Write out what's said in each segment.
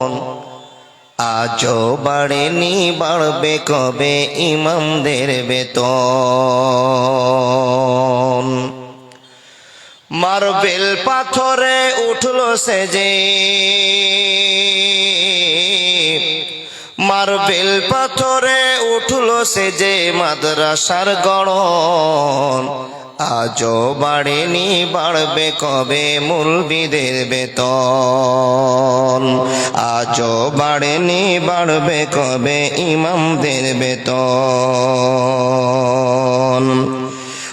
আজও বাড়েনি, বাড়বে কবে ইমামদের বেতন। মার্বেল পাথরে উঠল সে যে মার্বেল পাথরে উঠল সে যে মাদ্রাসার গড়ন। আজও বাড়েনি, বাড়বে কবে মুলবিদের বেতন? আজও বাড়েনি, বাড়বে কবে ইমামদের বেতন?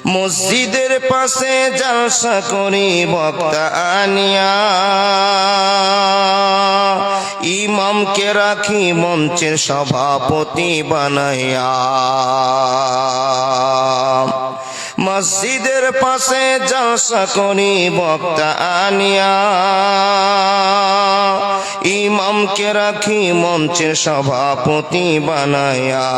মসজিদের পাশে জালসা করি, বক্তা আনিয়া। ইমামকে রাখি মঞ্চের সভাপতি বানাইয়া। মসজিদের পাশে জালসা করি, বক্তা আনিয়া। ইমামকে রাখি মঞ্চের সভাপতি বানাইয়া।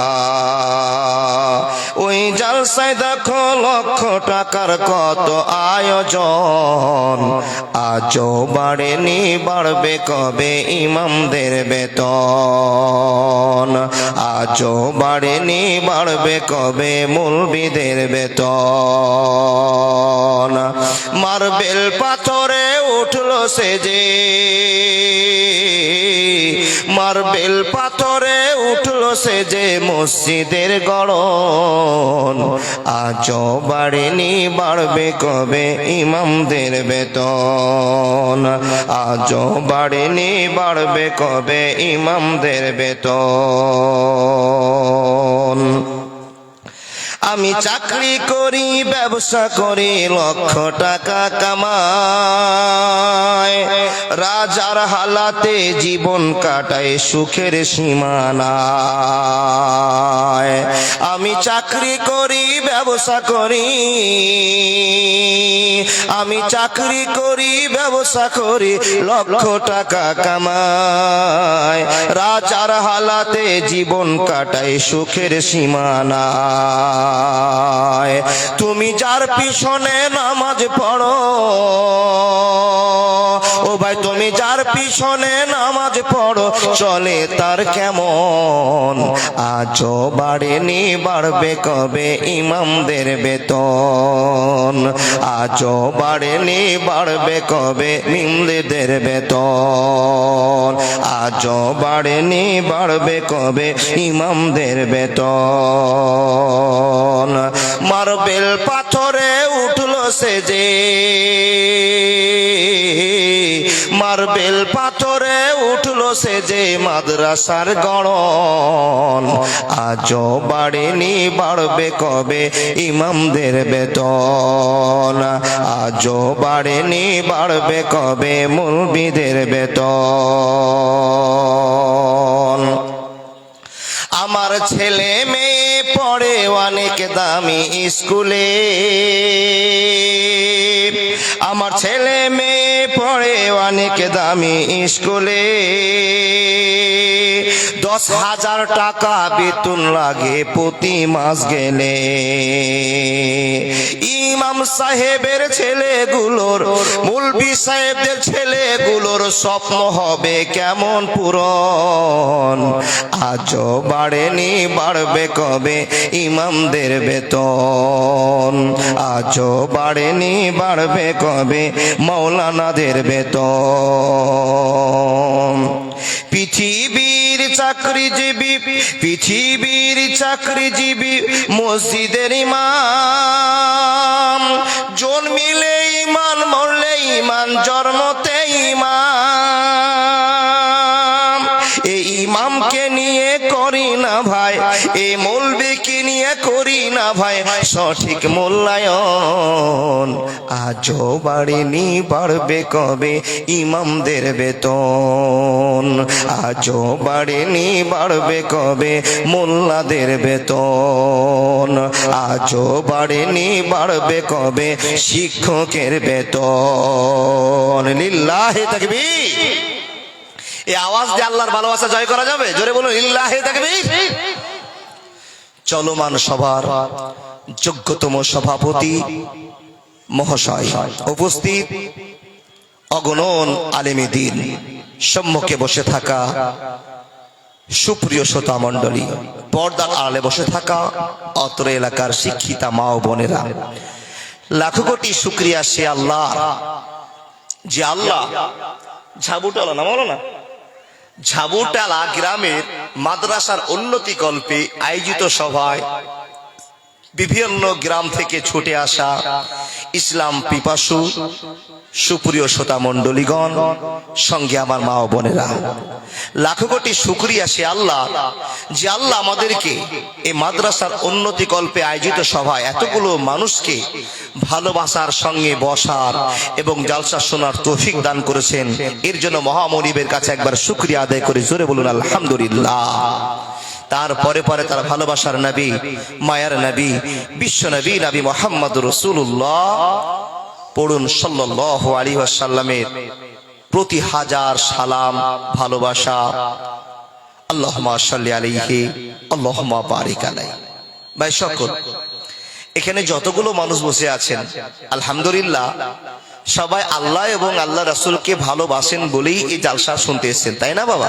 ওই জালসায় দেখো লক্ষ টাকার কত আয়োজন। আজও বাড়েনি, বাড়বে কবে ইমামদের বেতন। আজও বাড়েনি বাড়বে কবে মুলবিদের বেতন। মার্বেল পাথরে উঠল সে যে মার্বেল পাথরে উঠল সে যে মসজিদের গড় আজ বাড়েনি, বাড়বে কবে ইমামদের বেতন? আজ বাড়েনি, বাড়বে কবে ইমামদের বেতন? আমি চাকরি করি, ব্যবসা করি, লক্ষ টাকা কামাই। রাজার হালাতে জীবন কাটায় সুখের সীমানায়। আমি চাকরি করি, ব্যবসা করি। আমি চাকরি করি, ব্যবসা করি, লক্ষ টাকা কামাই। রাজার হালাতে জীবন কাটায় সুখের সীমানায়। তুমি যার পিছনে নামাজ পড়ো ভাই, তুমি যার পিছনে নামাজ পড়ো, চলে তার কেমন? আজও বাড়েনি, বাড়বে কবে ইমামদের বেতন? আজও বাড়েনি, বাড়বে কবে মিমদের বেতন? আজও বাড়েনি, বাড়বে কবে ইমামদের বেতন? মার্বেল পাথরে উঠল সে যে মার্বেল পাথরে উঠল সে যে মাদ্রাসার গড়ন। আজও বাড়েনি, বাড়বে কবে ইমামদের বেতন? আজও বাড়েনি, বাড়বে কবে মুলবিদের বেতন? আমার ছেলে মেয়ে পড়ে অনেক দামি স্কুলে। আমার ছেলে মেয়ে অনেক দামি স্কুলে। দশ হাজার টাকা বেতন লাগে প্রতি মাস গেলে। ইমাম সাহেবের ছেলেগুলোর, মুলবি সাহেবদের ছেলেগুলোর স্বপ্ন হবে কেমন পূরণ? আজও বাড়েনি, বাড়বে কবে ইমামদের বেতন? আজও বাড়েনি, বাড়বে কবে মৌলানাদের বেতন? পৃথিবীর চাকরিজীবী, পৃথিবীর চাকরিজীবী, মসজিদের ইমাম। জন্মিলে ইমান, মরলে ইমান, জন্মতে ইমাম। এই ইমামকে নিয়ে করি না ভাই, এ মূল করি না ভাই, সঠিক মূল্যায়ন। আজও বাড়েনি, বাড়বে কবে? ইমামদের বেতন। আজও বাড়েনি, বাড়বে কবে? মোল্লাদের বেতন। আজও বাড়েনি, বাড়বে কবে? শিক্ষকের বেতন। লিল্লাহে তাকবীর। এই আওয়াজ দিয়ে আল্লাহর ভালোবাসা জয় করা যাবে? জোরে বলুন ইল্লাহে তাকবীর। চলমান সভার যোগ্যতম সভাপতি মহাশয় উপস্থিত অগণন আলেমী দিন সম্মুখে বসে থাকা সুপ্রিয় শ্রোতা মণ্ডলী, পর্দার আড়ালে বসে থাকা অত্র এলাকার শিক্ষিতা মা ও বোনেরা, লাখো কোটি শুক্রিয়া সে আল্লাহ যে আল্লাহ ঝাবুটালা না বলো না ঝাবুটালা গ্রামের মাদ্রাসার উন্নতি কল্পে আয়োজিত সভায় বিভিন্ন গ্রাম থেকে ছুটে আসা ইসলাম পিপাসু, সুপ্রিয় শ্রোতা মণ্ডলীগণ, সঙ্গে আমার মা ও বোনেরা, লাখো কোটি শুক্রিয়া সে আল্লাহ যে আল্লাহ আমাদেরকে এই মাদ্রাসার উন্নতি কল্পে আয়োজিত সভায় এতগুলো মানুষকে ভালোবাসার সঙ্গে বসার এবং জালসা শোনার তৌফিক দান করেছেন। এর জন্য মহামনিবের কাছে একবার শুক্রিয়া আদায় করে জোরে বলুন, আলহামদুলিল্লাহ। তারপরে পরে তার ভালোবাসার নবী, মায়ার নবী, বিশ্ব নবী নবী মোহাম্মদ রসুল্লাহ পড়ুন সাল্লাহ আলী সাল্লামের প্রতি হাজার সালাম, ভালোবাসা। আল্লাহ সাল্লি আলিহি আল্লাহ বারিক আলাই ভাই সকল এখানে যতগুলো মানুষ বসে আছেন, আলহামদুলিল্লাহ, সবাই আল্লাহ এবং আল্লাহ রাসূলকে ভালোবাসেন বলেই এই জালসা শুনতে এসেছেন, তাই না বাবা?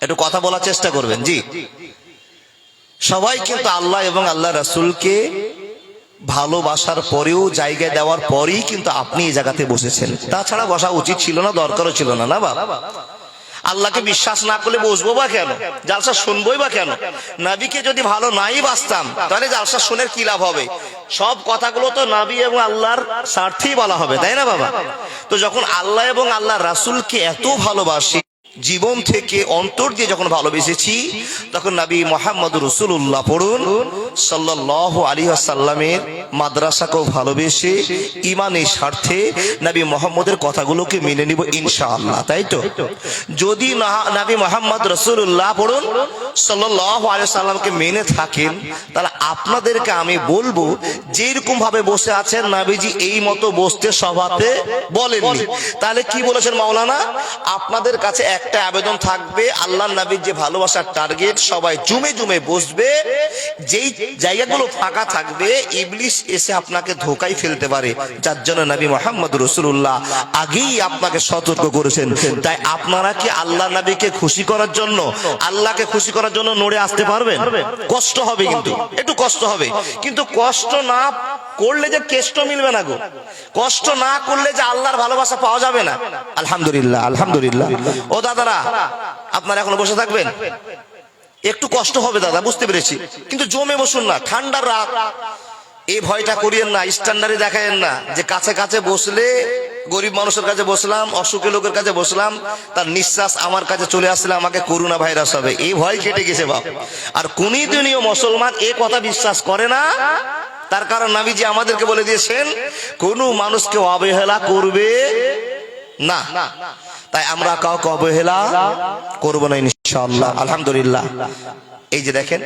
একটু কথা বলার চেষ্টা করবেন, জি। সবাই কিন্তু আল্লাহ এবং আল্লাহ রাসূলকে ভালোবাসার পরেও জায়গা দেওয়ার পরেই কিন্তু আপনি এই জায়গাতে বসেছেন। তাছাড়া বসা উচিত ছিল না, দরকারও ছিল না না বাবা আল্লাহকে বিশ্বাস না করলে বসবো বা কেন? জালসা শুনবোই বা কেন? নাবিকে যদি ভালো নাই বাসতাম, তাহলে জালসা শুনে কি লাভ হবে? সব কথাগুলো তো নাবি এবং আল্লাহর স্বার্থেই বলা হবে, তাই না বাবা? তো যখন আল্লাহ এবং আল্লাহ রাসূলকে এত ভালোবাসি জীবন থেকে অন্তর দিয়ে যখন ভালোবেসেছি, তখন নবী মোহাম্মদ রসুল্লাহ পড়ুন সাল্লাহ আলী আসাল্লামের মাদ্রাসাকেও ভালোবেসে ইমানের স্বার্থে নবী মোহাম্মদের কথাগুলোকে মেনে নিব ইনশাআল্লাহ, তাই তো? যদি না নবী মোহাম্মদ রসুল্লাহ পড়ুন সাল্লামকে মেনে থাকেন, তাহলে আপনাদেরকে আমি বলব যেরকম ভাবে বসে আছেন নাবিজি, এই মতো বসতে সভাতে বলেননি। তাহলে কি বলেছেন মাওলানা? আপনাদের কাছে একটা আবেদন থাকবে আল্লাহ নবীর যে ভালোবাসার টার্গেট, সবাই জুমে জুমে বসবে, যেই জায়গাগুলো ফাঁকা থাকবে ইবলিশ এসে আপনাকে ধোকাই ফেলতে পারে, যার জন্য নবী মোহাম্মদ রসুল্লাহ আগেই আপনাকে সতর্ক করেছেন। তাই আপনারা কি আল্লাহ নবীকে খুশি করার জন্য, আল্লাহকে খুশি করার জন্য নড়ে আসতে পারবেন? কষ্ট হবে কিন্তু। একটু কষ্ট হবে। কিন্তু কষ্ট না করলে যে কেষ্ট মিলবে না গো। কষ্ট না করলে যে আল্লাহর ভালোবাসা পাওয়া যাবে না। আলহামদুলিল্লাহ আলহামদুলিল্লাহ। ও দাদারা, আপনারা এখন বসে থাকবেন? একটু কষ্ট হবে দাদা, বুঝতে পেরেছি। কিন্তু জমে বসুন না, ঠান্ডার রাত। এই ভয়টা করিয়েন না স্ট্যান্ডার্ডে দেখায়েন না যে কাছে কাছে বসলে গরিব মানুষের কাছে বসলাম, অসুখী লোকের কাছে বসলাম, তার নিঃশ্বাস আমার কাছে চলে আসলে আমাকে করোনা ভাইরাস হবে। এই ভয় কেটে গেছে বাপ। আর কোনই দিনই মুসলমান এ কথা বিশ্বাস করে না। তার কারণ নাবিজি আমাদেরকে বলে দিয়েছেন, কোন মানুষকে অবহেলা করবে না। তাই আমরা কাউকে অবহেলা করব না ইনশাআল্লাহ। আলহামদুলিল্লাহ। এই যে দেখেন